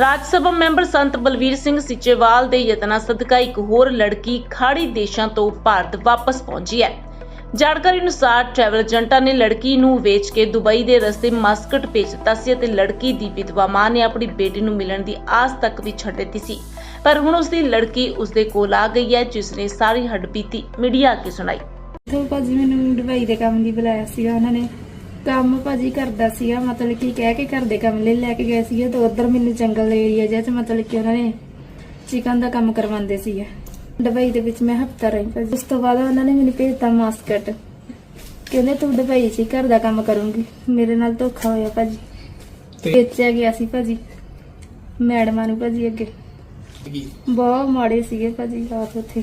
ਰਾਜ ਸਭਾ member ਸੰਤ ਬਲਵੀਰ ਸਿੰਘ ਸਿੱਚੇਵਾਲ ਦੇ ਯਤਨਾਂ ਸਦਕਾ ਇੱਕ ਹੋਰ ਲੜਕੀ ਖਾੜੀ ਦੇਸ਼ਾਂ ਤੋਂ ਭਾਰਤ ਵਾਪਸ ਪਹੁੰਚੀ ਹੈ। ਜਾਣਕਾਰੀ ਅਨੁਸਾਰ ਟਰੈਵਲ ਏਜੰਟਾਂ ਨੇ ਲੜਕੀ ਨੂੰ ਵੇਚ ਕੇ ਦੁਬਈ ਦੇ ਰਸਤੇ ਮਸਕਟ ਭੇਜ ਦਿੱਤਾ ਸੀ ਅਤੇ ਲੜਕੀ ਦੀ ਵਿਧਵਾ ਮਾਂ ਨੇ ਆਪਣੀ ਬੇਟੀ ਨੂੰ ਮਿਲਣ ਦੀ ਆਸ ਤੱਕ ਵੀ ਛੱਡ ਦਿੱਤੀ ਸੀ। ਪਰ ਹੁਣ ਉਸ ਦੀ ਲੜਕੀ ਉਸ ਦੇ ਕੋਲ ਆ ਗਈ ਹੈ, ਜਿਸ ਨੇ ਸਾਰੀ ਹੱਡਬੀਤੀ ਮੀਡੀਆ ਅੱਗੇ ਸੁਣਾਈ। ਤੋਂ ਭਾਜੀ ਮੈਨੂੰ ਦੁਬਈ ਦੇ ਕੰਮ ਲਈ ਬੁਲਾਇਆ ਸੀਗਾ। ਉਹਨਾਂ ਨੇ ਕੰਮ ਭਾਜੀ ਕਰਦਾ ਸੀਗਾ ਮਤਲਬ ਕਿ ਕਹਿ ਕੇ ਘਰ ਦੇ ਕੰਮ ਲਈ ਲੈ ਕੇ ਗਏ ਸੀਗੇ ਤੇ ਉਧਰ ਮੈਨੂੰ ਜੰਗਲ ਏਰੀਆ ਜਿਹਾ ਚ ਮਤਲਬ ਕਿ ਉਹਨਾਂ ਨੇ ਚਿਕਨ ਦਾ ਕੰਮ ਕਰਵਾਉਂਦੇ ਸੀਗੇ। ਦੁਬਈ ਦੇ ਵਿੱਚ ਮੈਂ ਹਫਤਾ ਰਹੀ ਭਾਜੀ। ਉਸ ਤੋਂ ਬਾਅਦ ਉਹਨਾਂ ਨੇ ਮੈਨੂੰ ਭੇਜਤਾ ਮਾਸਕਟ। ਕਹਿੰਦੇ ਤੂੰ ਦੁਬਈ 'ਚ ਹੀ ਘਰ ਦਾ ਕੰਮ ਕਰੂੰਗੀ। ਮੇਰੇ ਨਾਲ ਧੋਖਾ ਹੋਇਆ ਭਾਜੀ। ਵੇਚਿਆ ਗਿਆ ਸੀ ਭਾਜੀ। ਮੈਡਮਾਂ ਨੂੰ ਭਾਜੀ ਅੱਗੇ। ਬਹੁਤ ਮਾੜੇ ਸੀਗੇ ਭਾਜੀ ਰਾਤ ਉੱਥੇ।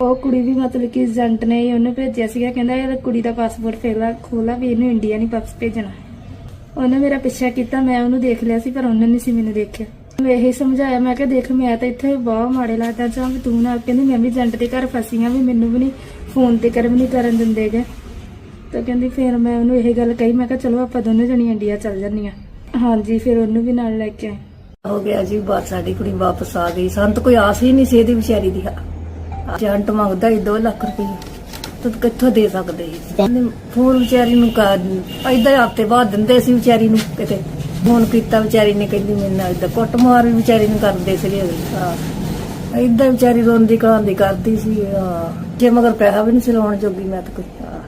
ਉਹ ਕੁੜੀ ਵੀ ਮਤਲਬ ਕਿ ਏਜੰਟ ਨੇ ਹੀ ਉਹਨੂੰ ਭੇਜਿਆ ਸੀਗਾ, ਕਹਿੰਦਾ ਇਹ ਕੁੜੀ ਦਾ ਪਾਸਪੋਰਟ ਫੇਲਾ ਖੋਲਾ ਵੀ ਇਹਨੂੰ ਇੰਡੀਆ ਨਹੀਂ ਵਾਪਸ ਭੇਜਣਾ। ਉਹਨੇ ਮੇਰਾ ਪਿੱਛਾ ਕੀਤਾ, ਮੈਂ ਉਹਨੂੰ ਦੇਖ ਲਿਆ ਸੀ, ਪਰ ਉਹਨੇ ਨਹੀਂ ਸੀ ਮੈਨੂੰ ਦੇਖਿਆ। ਮੈਂ ਇਹੀ ਸਮਝਾਇਆ, ਮੈਂ ਕਿਹਾ ਦੇਖ, ਮੈਂ ਤਾਂ ਇੱਥੇ ਬਹੁਤ ਮਾੜੇ ਲੱਗਦਾ ਚਾਹ ਵੀ ਤੂੰ ਨਾ ਕਹਿੰਦੀ ਮੈਂ ਵੀ ਏਜੰਟ ਦੇ ਘਰ ਫਸੀ ਆ ਵੀ ਮੈਨੂੰ ਵੀ ਨਹੀਂ, ਫੋਨ ਤੇ ਕਰ ਵੀ ਨਹੀਂ ਕਰਨ ਦਿੰਦੇਗੇ ਤਾਂ ਕਹਿੰਦੀ ਫਿਰ ਮੈਂ ਉਹਨੂੰ ਇਹ ਗੱਲ ਕਹੀ, ਮੈਂ ਕਿਹਾ ਚਲੋ ਆਪਾਂ ਦੋਨੋਂ ਜਣੀ ਇੰਡੀਆ ਚੱਲ ਜਾਂਦੀਆਂ ਹਾਂਜੀ, ਫਿਰ ਉਹਨੂੰ ਵੀ ਨਾਲ ਲੈ ਕੇ ਆਏ। ਹੋ ਗਿਆ ਜੀ ਬਾਤ ਸਾਡੀ ਕੁੜੀ ਵਾਪਸ ਆ ਗਈ। ਸਾਨੂੰ ਤਾਂ ਕੋਈ ਆਸ ਹੀ ਨਹੀਂ ਸੀ ਇਹਦੀ ਵਿਚਾਰੀ ਦੀ। ਏਜੰਟ ਮੰਗਦਾ ਹੀ 2 ਲੱਖ ਰੁਪਏ। ਤਦ ਕਿੱਥੋਂ ਦੇ ਸਕਦੇ ਸੀ? ਫੋਨ ਵਿਚਾਰੀ ਨੂੰ ਕਰ ਏਦਾਂ ਹਫ਼ਤੇ ਬਾਅਦ ਦਿੰਦੇ ਸੀ ਵਿਚਾਰੀ ਨੂੰ ਕਿਤੇ। ਫੋਨ ਕੀਤਾ ਵਿਚਾਰੀ ਨੇ, ਕਹਿੰਦੀ ਮੇਰੇ ਨਾਲ ਏਦਾਂ ਕੁੱਟਮਾਰ ਵੀ ਵਿਚਾਰੀ ਨੂੰ ਕਰਦੇ ਸੀਗੇ। ਹਾਂ। ਏਦਾਂ ਵਿਚਾਰੀ ਰੋਂਦੀ ਕਹਾਂਦੀ ਕਰਦੀ ਸੀ। ਹਾਂ। ਜੇ ਮਗਰ ਪੈਸਾ ਵੀ ਨਹੀਂ ਸੀ ਲਾਉਣ ਜੋਗੀ, ਮੈਂ ਤਾਂ ਕੋਈ ਹਾਂ।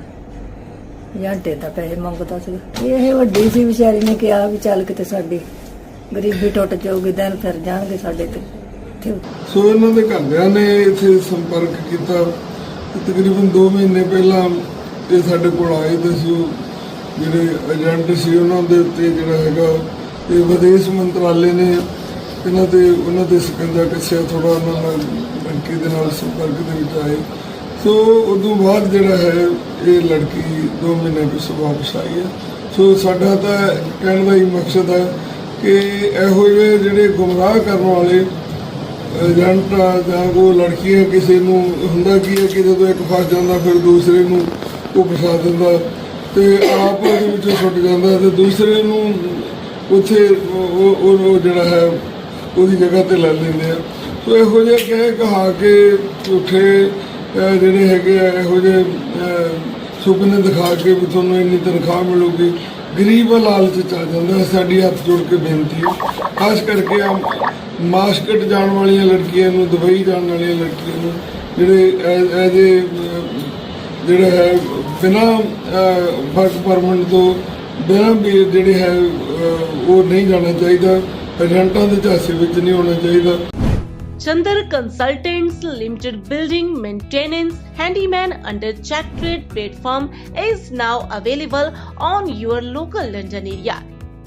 ਦਾ ਪੈਸੇ ਮੰਗਦਾ ਸੀ। ਇਹ ਵੱਡੀ ਸੀ ਵਿਚਾਰੀ ਨੇ ਕਿਹਾ ਵੀ ਚੱਲ ਕਿਤੇ ਸਾਡੀ ਗਰੀਬੀ ਟੁੱਟ ਜਾਊਗੀ, ਦਿਨ ਫਿਰ ਜਾਣਗੇ ਸਾਡੇ ਤੇ। ਇੱਥੇ ਸੋ ਇਹਨਾਂ ਦੇ ਘਰਦਿਆਂ ਨੇ ਇੱਥੇ ਸੰਪਰਕ ਕੀਤਾ। ਤਕਰੀਬਨ 2 ਮਹੀਨੇ ਪਹਿਲਾਂ ਇਹ ਸਾਡੇ ਕੋਲ ਆਏ ਤੇ ਸੀ ਉਹ ਜਿਹੜੇ ਏਜੰਟ ਸੀ ਉਹਨਾਂ ਦੇ ਉੱਤੇ ਜਿਹੜਾ ਹੈਗਾ, ਇਹ ਵਿਦੇਸ਼ ਮੰਤਰਾਲੇ ਨੇ ਇਹਨਾਂ ਤੇ ਉਹਨਾਂ ਦੇ ਸਕੰਜਾ ਕੱਸਿਆ ਥੋੜਾ ਉਹਨਾਂ ਨਾਲ ਲੜਕੀ ਦੇ ਨਾਲ ਸੰਪਰਕ ਦੇ ਵਿੱਚ ਆਏ। ਸੋ ਉਦੋਂ ਬਾਅਦ ਜਿਹੜਾ ਹੈ, ਇਹ ਲੜਕੀ 2 ਮਹੀਨੇ ਪਿਛੋਂ ਵਾਪਸ ਆਈ ਹੈ। ਸੋ ਸਾਡਾ ਤਾਂ ਕਹਿਣ ਦਾ ਹੀ ਮਕਸਦ ਹੈ ਕਿ ਇਹੋ ਜਿਹੇ ਜਿਹੜੇ ਗੁੰਮਰਾਹ ਕਰਨ ਵਾਲੇ ਏਜੰਟ ਆ, ਜਾਂ ਉਹ ਲੜਕੀਆਂ ਕਿਸੇ ਨੂੰ ਹੁੰਦਾ ਕੀ ਹੈ ਕਿ ਜਦੋਂ ਇੱਕ ਫਸ ਜਾਂਦਾ, ਫਿਰ ਦੂਸਰੇ ਨੂੰ ਉਹ ਫਸਾ ਦਿੰਦਾ। ਤੇ ਆਪ ਉਹਦੇ ਵਿੱਚੋਂ ਸੁੱਟ ਜਾਂਦਾ ਤੇ ਦੂਸਰੇ ਨੂੰ ਉੱਥੇ ਉਹ- ਉਹ ਜਿਹੜਾ ਹੈ, ਉਹਦੀ ਜਗ੍ਹਾ ਤੇ ਲੈ ਲੈਂਦੇ ਆ। ਸੋ ਇਹੋ ਜਿਹੇ ਕਹਿ ਕਹਾ ਕੇ ਝੂਠੇ ਜਿਹੜੇ ਹੈਗੇ ਆ, ਇਹੋ ਜਿਹੇ ਸੁਪਨੇ ਦਿਖਾ ਕੇ ਵੀ ਤੁਹਾਨੂੰ ਇੰਨੀ ਤਨਖਾਹ ਮਿਲੂਗੀ। ਗਰੀਬ ਲਾਲਚ ਚ ਆ ਜਾਂਦਾ ਸਾਡੀ ਹੱਥ ਜੋੜ ਕੇ ਬੇਨਤੀ ਹੈ। ਖਾਸ ਕਰਕੇ ਮਾਸਕਟ ਜਾਣ ਵਾਲੀਆਂ ਲੜਕੀਆਂ ਨੂੰ ਦੁਬਈ ਜਾਣ ਵਾਲੀਆਂ ਲੜਕੀਆਂ ਨੂੰ ਜਿਹੜੇ ਐਜੇ ਜਿਹੜਾ ਹੈ ਬਿਨਾ ਵਰਕ ਪਰਮਿਟ ਤੋਂ ਬਿਨਾ ਵੀ ਜਿਹੜੇ ਹੈ ਅਹ, ਉਹ ਨਹੀਂ ਜਾਣਾ ਚਾਹੀਦਾ ਏਜੰਟਾਂ ਦੇ ਝਾਂਸੇ ਵਿੱਚ ਨਹੀਂ ਹੋਣਾ ਚਾਹੀਦਾ Chandar Consultants Limited building maintenance handyman under Check Trade platform is now available on your local London area.